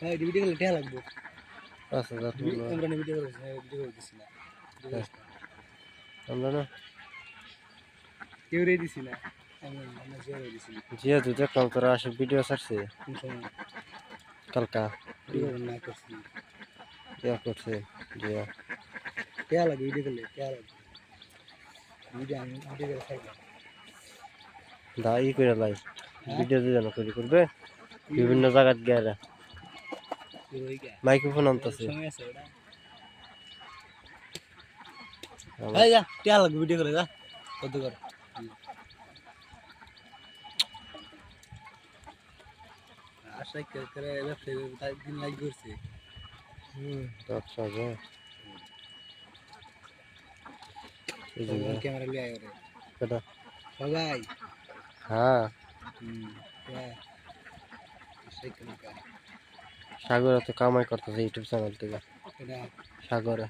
হ্যাঁ টেহা লাগবো। পাঁচ হাজার আমরা হ্যাঁ করে দিছি না। না। আমরা না কেউ রে দিছি না। জিয়া দেখলাম তোরা আসে ভিডিও ছাড়ছে কালকা। ইয়া করছে যে টেহা লাগবে ভিডিও করলে টেহা লাগবে। ভিডিও আমি ভিডিও করে খাইলাম দা ই করে লাই। ভিডিও দিয়ে জানো করি করবে বিভিন্ন জায়গায় কে মাইক্রোফোন আনতেছে। এই যা টেহা লাগবে ভিডিও করে যা কত কর? আশা করে ব্যবসায়ী তাই দিন লাইক করছে। ব্যবসা যে এই যে ক্যামেরা লিয়ে আয় কেটা সবাই। হ্যাঁ। হুম হ্যাঁ সেই করে। সাগরে তো কামাই করতেছে ইউটিউব চ্যানেল থেকে। সাগরে।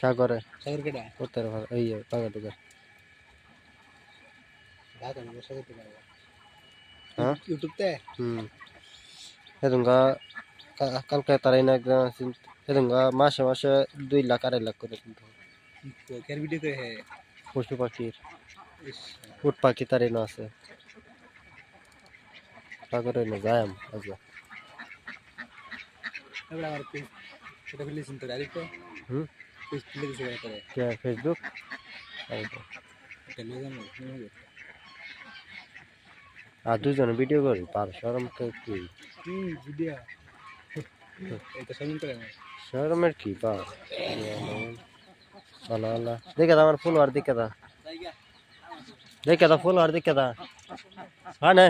সাগরে। সাগর কেডা? উত্তর এই তে হুম। এদুঙ্গা কালকে তারাই না আছেন মাসে মাসে দুই লাখ আড়াই লাখ করে কিন্তু পশু পাখির। উট পাখি তারাই না আছে। সাগরে না যাই আজ এবার আমার পেজ সেটা ফেলেছেন তো ডাইরেক্ট হুম? পেজ খুলে দিছে ওরা করে কে? ফেসবুক জানো আর দুজন ভিডিও করি? পার সরম তো কি? হুম ভিডিও এটা সামনে করে না? শরমের কি পা আল্লাহ আল্লাহ। দেখে দা আমার ফুল আর দেখে দা দেখে দা ফুল আর দেখে দা হ্যাঁ না।